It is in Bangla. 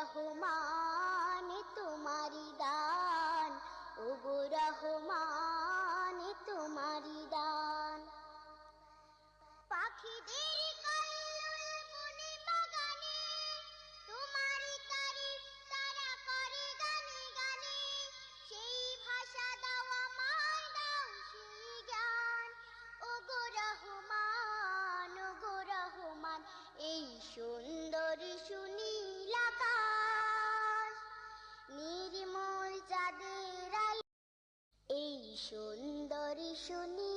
রহমান তোমারি দান। ওগো সুনীল আকাশ